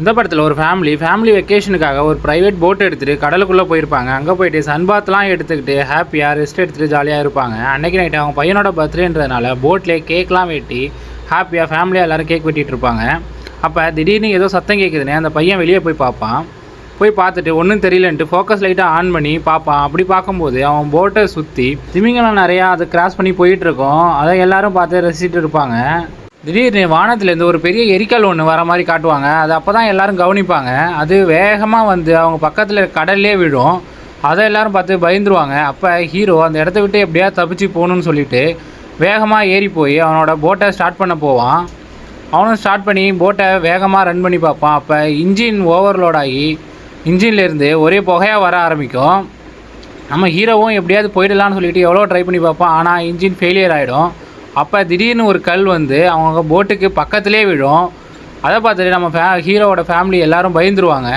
இந்த படத்தில் ஒரு ஃபேமிலி ஃபேமிலி வெக்கேஷனுக்காக ஒரு ப்ரைவேட் போட் எடுத்துகிட்டு கடலுக்குள்ளே போயிருப்பாங்க. அங்கே போயிட்டு சன்பாத்லாம் எடுத்துக்கிட்டு ஹாப்பியாக ரெஸ்ட் எடுத்துகிட்டு ஜாலியாக இருப்பாங்க. அன்னைக்கு நைட்டு அவங்க பையனோட பர்த்டேன்றதுனால போட்லேயே கேக்லாம் வெட்டி ஹாப்பியாக ஃபேமிலியாக எல்லோரும் கேக் வெட்டிகிட்டு இருப்பாங்க. அப்போ திடீர்னு ஏதோ சத்தம் கேட்குதுன்னு அந்த பையன் வெளியே போய் பார்ப்பான். போய் பார்த்துட்டு ஒன்றும் தெரியலன்ட்டு ஃபோக்கஸ் லைட்டாக ஆன் பண்ணி பார்ப்பான். அப்படி பார்க்கும்போது அவன் போட்டை சுற்றி திமிங்கலம் நிறையா அதை கிராஸ் பண்ணி போயிட்டுருக்கோம் அதை எல்லோரும் பார்த்து ரசிச்சுட்டு இருப்பாங்க. திடீர்னு வானத்துலேருந்து ஒரு பெரிய எரிக்கல் ஒன்று வர மாதிரி காட்டுவாங்க. அது அப்போ தான் எல்லோரும் கவனிப்பாங்க. அது வேகமாக வந்து அவங்க பக்கத்தில் கடல்லே விழும். அதை எல்லோரும் பார்த்து பயந்துருவாங்க. அப்போ ஹீரோ அந்த இடத்த விட்டு எப்படியா தப்பிச்சு போகணும்னு சொல்லிட்டு வேகமாக ஏறி போய் அவனோட போட்டை ஸ்டார்ட் பண்ண போவான். அவனும் ஸ்டார்ட் பண்ணி போட்டை வேகமாக ரன் பண்ணி பார்ப்பான். அப்போ இன்ஜின் ஓவர்லோட் ஆகி இன்ஜின்லேருந்து ஒரே புகையாக வர ஆரம்பிக்கும். நம்ம ஹீரோவும் எப்படியாவது போயிடலான்னு சொல்லிட்டு எவ்வளோ ட்ரை பண்ணி பார்ப்போம் ஆனால் இன்ஜின் ஃபெயிலியர் ஆகிடும் அப்போ திடீர்னு ஒரு கல் வந்து அவங்க போட்டுக்கு பக்கத்துலேயே விழும். அதை பார்த்துட்டு நம்ம ஃபே ஹீரோவோட ஃபேமிலி எல்லாரும் பயந்துருவாங்க.